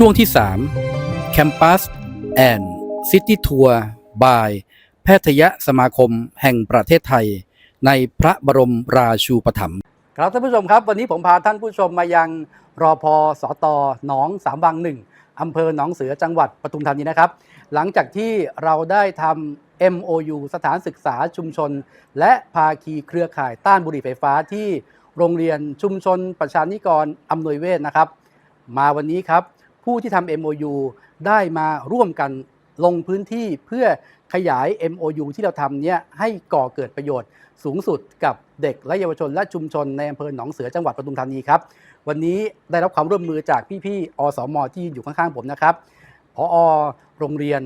ช่วงที่ 3 Campus and City Tour by แพทยสมาคมแห่งประเทศไทย ในพระบรมราชูปถัมภ์ครับท่านผู้ชมครับ วันนี้ผมพาท่านผู้ชมมายังรอพอสอตอหนองสามวังหนึ่งอำเภอหนองเสือจังหวัดปทุมธานีนะครับ หลังจากที่เราได้ทำ MOU สถานศึกษาชุมชน และภาคีเครือข่ายต้านบุหรี่ไฟฟ้าที่โรงเรียนชุมชนประชานิกรอำนวยเวศนะครับ มาวันนี้ครับ ผู้ที่ทำ MOU ได้มาร่วมกันลงพื้นที่เพื่อขยาย MOU ที่เราทำเนี่ยให้ก่อเกิดประโยชน์สูงสุดกับเด็กและเยาวชนและชุมชนในอำเภอหนองเสือจังหวัดปทุมธานีครับ วันนี้ได้รับความร่วมมือจากพี่ๆ อสม ที่อยู่ข้างๆ ผมนะครับ พอโรงเรียน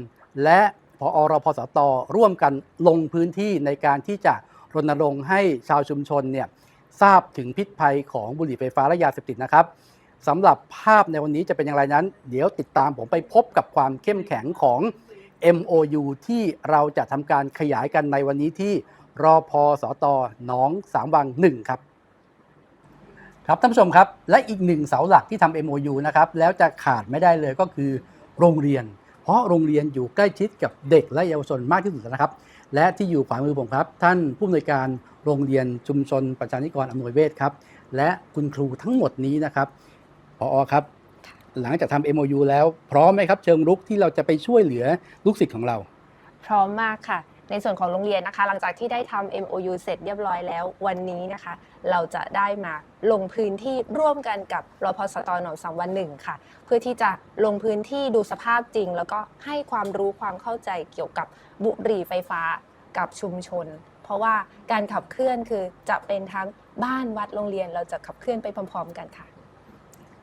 และพอรพสต ร่วมกันลงพื้นที่ในการที่จะรณรงค์ให้ชาวชุมชนเนี่ยทราบถึงพิษภัยของบุหรี่ไฟฟ้าและยาเสพติดนะครับ สำหรับภาพในวันนี้จะเป็นอย่างไรนั้น เดี๋ยวติดตามผมไปพบกับความเข้มแข็งของ MOU ที่เราจะทำการขยายกันในวันนี้ที่รอพอสตหนองสามวังหนึ่งครับครับท่านผู้ชมครับ และอีกหนึ่งเสาหลักที่ทำ MOU นะครับแล้วจะขาดไม่ได้เลยก็คือโรงเรียน เพราะโรงเรียนอยู่ใกล้ชิดกับเด็กและเยาวชนมากที่สุดนะครับ และที่อยู่ขวามือผมครับ ท่านผู้อำนวยการโรงเรียนชุมชนประชานิกรอำนวยเวศครับ และคุณครูทั้งหมดนี้นะครับ พอครับ หลังจากทำ MOU แล้วพร้อมไหมครับ เชิงรุกที่เราจะไปช่วยเหลือลูกศิษย์ของเรา พร้อมมากค่ะ ในส่วนของโรงเรียนนะคะ หลังจากที่ได้ทำ MOU เสร็จเรียบร้อยแล้ววันนี้นะคะ เราจะได้มาลงพื้นที่ร่วมกันกับรพสตหนองสามวันหนึ่งค่ะ เพื่อที่จะลงพื้นที่ดูสภาพจริง แล้วก็ให้ความรู้ความเข้าใจเกี่ยวกับบุหรี่ไฟฟ้ากับชุมชน เพราะว่าการขับเคลื่อนคือจะเป็นทั้งบ้านวัดโรงเรียนเราจะขับเคลื่อนไปพร้อม ๆ กันค่ะ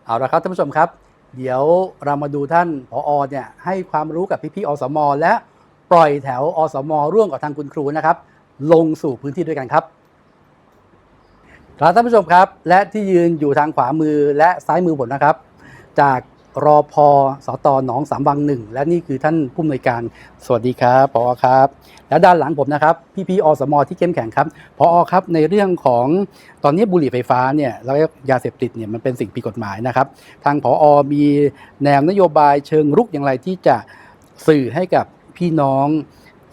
เอาละครับท่านผู้ชมครับ เดี๋ยวเรามาดูท่านผอเนี่ยให้ความรู้กับพี่ๆอสม และปล่อยแถวอสม ร่วมกับทางคุณครูนะครับ ลงสู่พื้นที่ด้วยกันครับครับท่านผู้ชมครับ และที่ยืนอยู่ทางขวามือและซ้ายมือผมนะครับ จาก รอพอสตหนองสามวังหนึ่งและนี่คือท่านผู้อำนวยการสวัสดีครับผอครับ และด้านหลังผมนะครับพี่ๆอสมอที่เข้มแข็งครับพอครับในเรื่องของตอนนี้บุหรี่ไฟฟ้าเนี่ยแล้วก็ยาเสพติดเนี่ยมันเป็นสิ่งผิดกฎหมายนะครับทางผอมีแนวนโยบายเชิงรุกอย่างไรที่จะสื่อให้กับพี่น้อง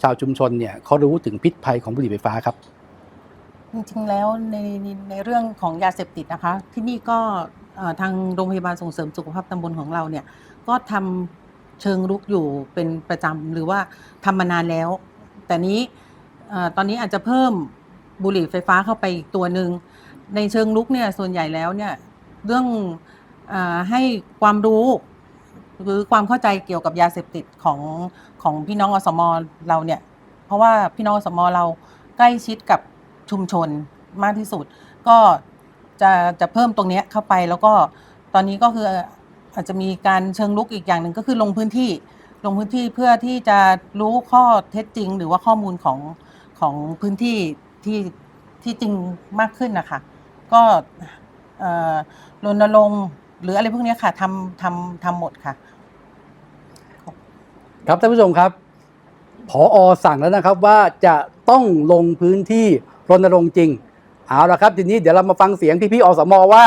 ชาวชุมชนเนี่ยเขารู้ถึงพิษภัยของบุหรี่ไฟฟ้าครับจริงๆแล้วในในในเรื่องของยาเสพติดนะคะ ที่นี่ก็ ทางโรงพยาบาลส่งเสริมสุขภาพตำบลของเราเนี่ย ก็ทำเชิงรุกอยู่เป็นประจำหรือว่าทำมานานแล้ว แต่นี้ตอนนี้อาจจะเพิ่มบุหรี่ไฟฟ้าเข้าไปอีกตัวหนึ่งในเชิงรุกเนี่ยส่วนใหญ่แล้วเนี่ยเรื่องอให้ความรู้หรือความเข้าใจเกี่ยวกับยาเสพติดของของพี่น้องอสมเราเนี่ย เพราะว่าพี่น้องอสมเราใกล้ชิดกับชุมชนมากที่สุด ก็ จะจะเพิ่มตรงเนี้ยเข้าไปแล้วก็ตอนนี้ก็คืออาจจะมีการเชิงลุกอีกอย่างหนึ่งก็คือลงพื้นที่ลงพื้นที่เพื่อที่จะรู้ข้อเท็จจริง หรือว่าข้อมูลของของพื้นที่ที่ที่จริงมากขึ้นนะคะก็รณรงค์หรืออะไรพวกนี้ค่ะทำทำทำหมดค่ะ ครับท่านผู้ชมครับผอสั่งแล้วนะครับว่าจะต้องลงพื้นที่รณรงค์จริง เอาละครับทีนี้เดี๋ยวเรามาฟังเสียงพี่ๆอสมว่า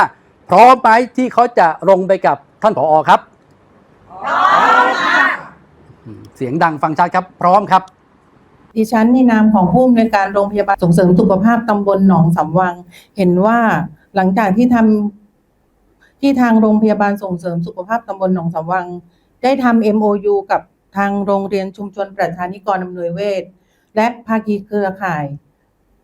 พร้อมไหมที่เขาจะลงไปกับท่านผอครับ พร้อมค่ะเสียงดังฟังชัดครับ พร้อมครับ ดิฉันในนามของผู้อำนวยการโรงพยาบาลส่งเสริมสุขภาพตำบลหนองสำวัง เห็นว่าหลังจากที่ทำที่ทางโรงพยาบาลส่งเสริมสุขภาพตำบลหนองสำวัง ได้ทำ MOU กับทางโรงเรียนชุมชนประชานิกรอำนวยเวศและภาคีเครือข่าย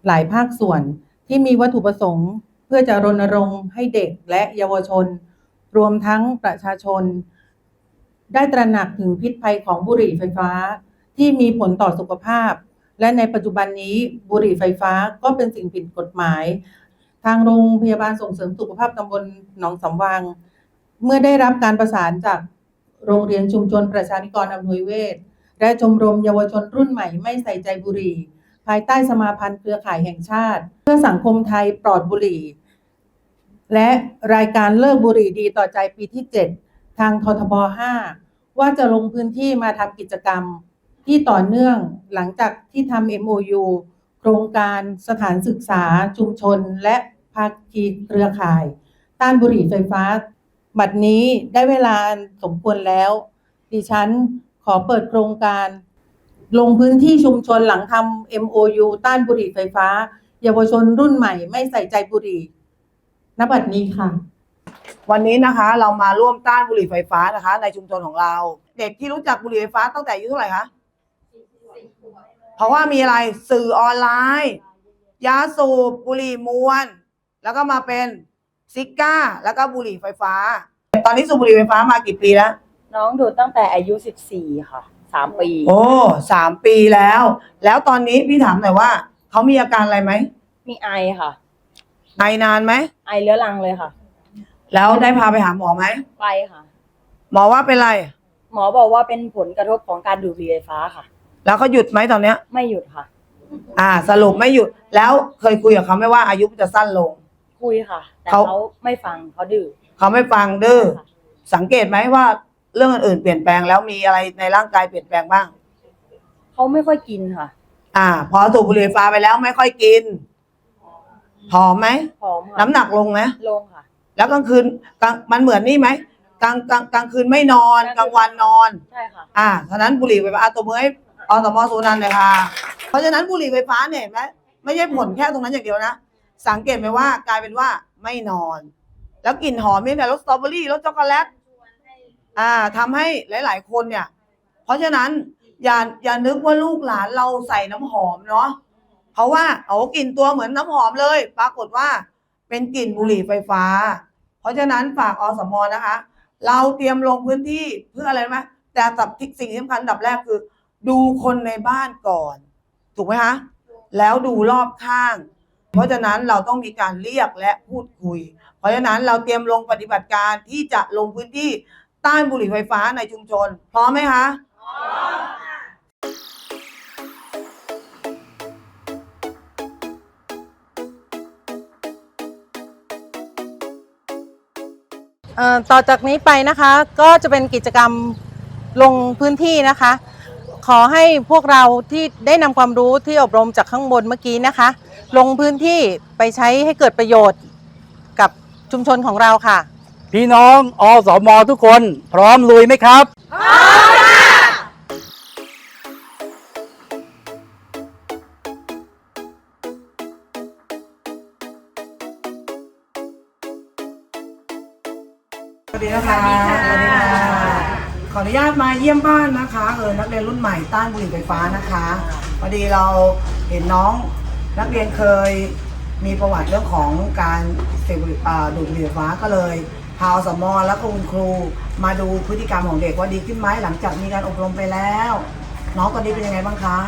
หลายภาคส่วน ที่มีวัตถุประสงค์เพื่อจะรณรงค์ให้เด็กและเยาวชน รวมทั้งประชาชน ได้ตระหนักถึงพิษภัยของบุหรี่ไฟฟ้า ที่มีผลต่อสุขภาพ และในปัจจุบันนี้บุหรี่ไฟฟ้าก็เป็นสิ่งผิดกฎหมาย ทางโรงพยาบาลส่งเสริมสุขภาพตำบลหนองสำวางเมื่อได้รับการประสานจากโรงเรียนชุมชนประชานิกรอำนวยเวศและชมรมเยาวชนรุ่นใหม่ไม่ใส่ใจบุหรี่ ภายใต้สมาพันธ์เครือข่ายแห่งชาติ เพื่อสังคมไทยปลอดบุหรี่ และรายการเลิกบุหรี่ดีต่อใจปีที่ 7 ทางททบ 5 ว่าจะลงพื้นที่มาทำกิจกรรมที่ต่อเนื่องหลังจากที่ทำ MOU โครงการสถานศึกษาชุมชน และภาคีเครือข่าย ต้านบุหรี่ไฟฟ้า บัดนี้ได้เวลาสมควรแล้ว ดิฉันขอเปิดโครงการ ลงพื้นที่ชุมชนหลังทำ MOU ต้านบุหรี่ไฟฟ้า เยาวชนรุ่นใหม่ไม่ใส่ใจบุหรี่ณบัดนี้ค่ะ วันนี้นะคะเรามาร่วมต้านบุหรี่ไฟฟ้านะคะ ในชุมชนของเรา เด็กที่รู้จักบุหรี่ไฟฟ้าตั้งแต่อายุเท่าไหร่คะเพราะว่ามีอะไรสื่อออนไลน์ ยาสูบบุหรี่มวน แล้วก็มาเป็นซิก้า แล้วก็บุหรี่ไฟฟ้า ตอนนี้สูบบุหรี่ไฟฟ้ามากี่ปีแล้ว น้องดูดตั้งแต่อายุ 14 ค่ะ 3ปีโอ้สามปีแล้ว แล้วตอนนี้พี่ถามหน่อยว่าเขามีอาการอะไรไหมมีไอค่ะ ไอนานไหมไอเรื้อรังเลยค่ะ แล้วได้พาไปหาหมอไหมไปค่ะ หมอว่าเป็นไร หมอบอกว่าเป็นผลกระทบของการดูดบุหรี่ไฟฟ้าค่ะ แล้วเขาหยุดไหมตอนเนี้ย ไม่หยุดค่ะ อ่า สรุปไม่หยุดแล้วเคยคุยกับเขาไหมว่าอายุจะสั้นลง คุยค่ะ แต่เขา เขาไม่ฟังเขาดื้อเขาไม่ฟังดื้อค่ะสังเกตไหมว่า เรื่องอื่นๆเปลี่ยนแปลงแล้วมีอะไรในร่างกายเปลี่ยนแปลงบ้าง เขาไม่ค่อยกินค่ะอ่า พอสูบบุหรี่ไฟฟ้าไปแล้วไม่ค่อยกินผอมไหมผอมค่ะน้ำหนักลงไหมลงค่ะ แล้วกลางคืนกลางมันเหมือนนี่ไหมกลางกลางกลางคืนไม่นอนกลางวันนอน ใช่ค่ะ อ่าฉะนั้นบุหรี่ไฟฟ้าอะตัวมือให้อสมสุนันท์เลยค่ะ เพราะฉะนั้นบุหรี่ไฟฟ้าเนี่ยเห็นไหมไม่ใช่ผลแค่ตรงนั้นอย่างเดียวนะ สังเกตไหมว่ากลายเป็นว่าไม่นอน แล้วกลิ่นหอมเนี่ยแต่รสสตรอเบอรี่รสช็อกโกแลต อ่าทำให้หลาย ๆ คนเนี่ย เพราะฉะนั้นอย่าอย่านึกว่าลูกหลานเราใส่น้ำหอมเนาะเพราะว่าโอ้กลิ่นตัวเหมือนน้ำหอมเลย ปรากฏว่าเป็นกลิ่นบุหรี่ไฟฟ้า เพราะฉะนั้นฝากอสมนะคะ เราเตรียมลงพื้นที่เพื่ออะไรไหมแต่สับสิ่งสำคัญดับแรกคือ ดูคนในบ้านก่อน ถูกไหมคะแล้วดูรอบข้าง เพราะฉะนั้นเราต้องมีการเรียกและพูดคุย เพราะฉะนั้นเราเตรียมลงปฏิบัติการที่จะลงพื้นที่ ต้านบุหรี่ไฟฟ้าในชุมชน พร้อมไหมคะพร้อมเอ่อต่อจากนี้ไปนะคะก็จะเป็นกิจกรรมลงพื้นที่นะคะ ขอให้พวกเราที่ได้นำความรู้ที่อบรมจากข้างบนเมื่อกี้นะคะ ลงพื้นที่ไปใช้ให้เกิดประโยชน์กับชุมชนของเราค่ะ พี่น้องอสมทุกคน พร้อมลุยไหมครับสวัสดีนะคะสวัสดีค่ะขออนุญาตมาเยี่ยมบ้านนะคะเออนักเรียนรุ่นใหม่ต้านบุหรี่ไฟฟ้านะคะพอดีเราเห็นน้องนักเรียนเคยมีประวัติเรื่องของการเสพดูดบุหรี่ไฟฟ้าก็เลย พาอสมและก็คุณครูมาดูพฤติกรรมของเด็กว่าดีขึ้นไหมหลังจากมีการอบรมไปแล้ว น้องตอนนี้เป็นยังไงบ้างคะ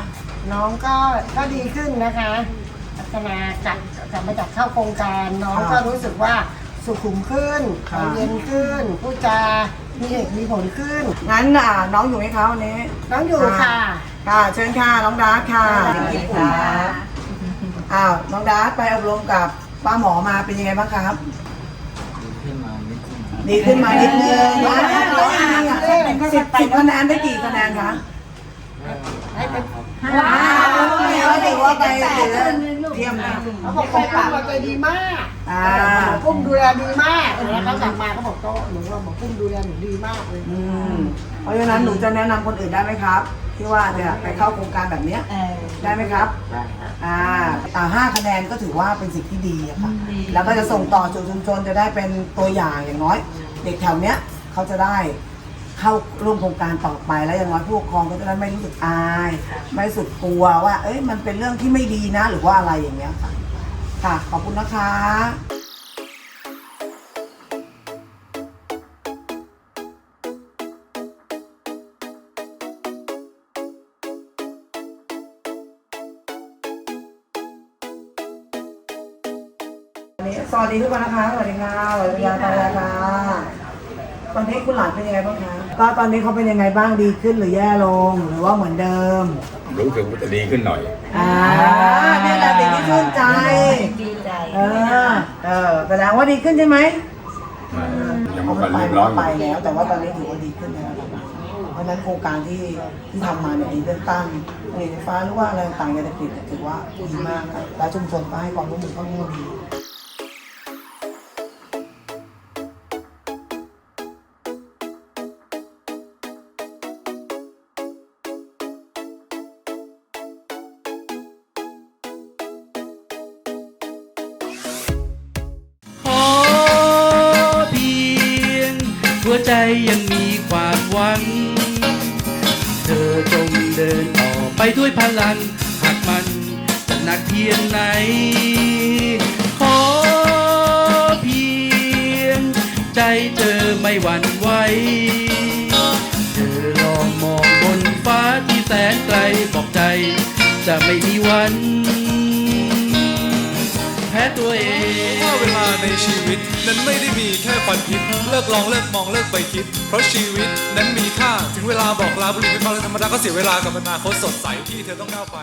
น้องก็ก็ดีขึ้นนะคะพัฒนาจากจากมาจากเข้าโครงการน้องครับก็รู้สึกว่าสุขุมขึ้นครับใจเย็นขึ้นพูดจามีเหตุมีผลขึ้น งั้นอ่าน้องอยู่ไหมคะวันนี้ น้องอยู่ค่ะ ค่ะเชิญค่ะน้องดาร์คค่ะ อ้าวน้องดาร์คไปอบรมกับป้าหมอมาเป็นยังไงบ้างครับ ดีขึ้นมานิดนึงสิบสิบคะแนนได้กี่คะแนนคะให้เป็นว้าวถือว่าไปถือเยี่ยมนะเขาบอกของปุ้มเราใจดีมากอ่าหมอปุ้มดูแลดีมากแล้วเขากลับมาเขาบอกก็หนูว่าหมอปุ้มดูแลหนูดีมากเลยอืมเพราะฉะนั้นหนูจะแนะนำคนอื่นได้ไหมครับ ที่ว่าเนี่ยไปเข้าโครงการแบบเนี้ยได้ไหมครับอ่าอ่าห้าคะแนนก็ถือว่าเป็นสิ่งที่ดีอะค่ะแล้วก็จะส่งต่อสู่ชุมชนจะได้เป็นตัวอย่างอย่างน้อย เด็กแถวเนี้ยเขาจะได้เข้าร่วมโครงการต่อไปแล้วอย่างน้อยผู้ปกครองก็จะได้ไม่รู้สึกอาย ไม่รู้สึกกลัวว่า เอ้ยมันเป็นเรื่องที่ไม่ดีนะ หรือว่าอะไรอย่างเงี้ยค่ะค่ะขอบคุณนะคะ ดีทุกคนนะคะ สวัสดีค่ะสวัสดีค่ะสวัสดีค่ะ ตอนนี้คุณหลานเป็นยังไงบ้างคะก็ตอนนี้เขาเป็นยังไงบ้างดีขึ้นหรือแย่ลงหรือว่าเหมือนเดิม รู้สึกว่าจะดีขึ้นหน่อย อ่านี่แหละสิ่งที่ชื่นใจ ดีใจเออ เออแสดงว่าดีขึ้นใช่ไหมยังเอาไม่ไปเรียบร้อยอไปยู่แล้ว แต่ว่าตอนนี้ถือว่าดีขึ้นแล้วนะครับเพราะฉะนั้นโครงการที่ที่ทำมาเนี่ยในเรื่องต้านบุหรี่ไฟฟ้าหรือว่าอะไรต่างๆยาเสพติดเนี่ยถือว่าดีมากครับและชุมชนก็ให้ความร่วมมือค่อนข้างดี ใจยังมีความหวัง เธอจงเดินต่อไปด้วยพลัง หากมันจะหนักเพียงไหน ขอเพียง ใจเธอไม่หวั่นไหว เธอลองมองบนฟ้าที่แสนไกลบอกใจ จะไม่มีวัน ตัวเองว่าเวลาในชีวิต นั้นไม่ได้มีแค่ควันพิษเลิกลองเลิกมองเลิกไปคิด เพราะชีวิตนั้นมีค่าถึงเวลาบอกลาบุหรี่ไฟฟ้าเลยธรรมดาก็เสียเวลากับอนาคตสดใสที่เธอต้องก้าวไป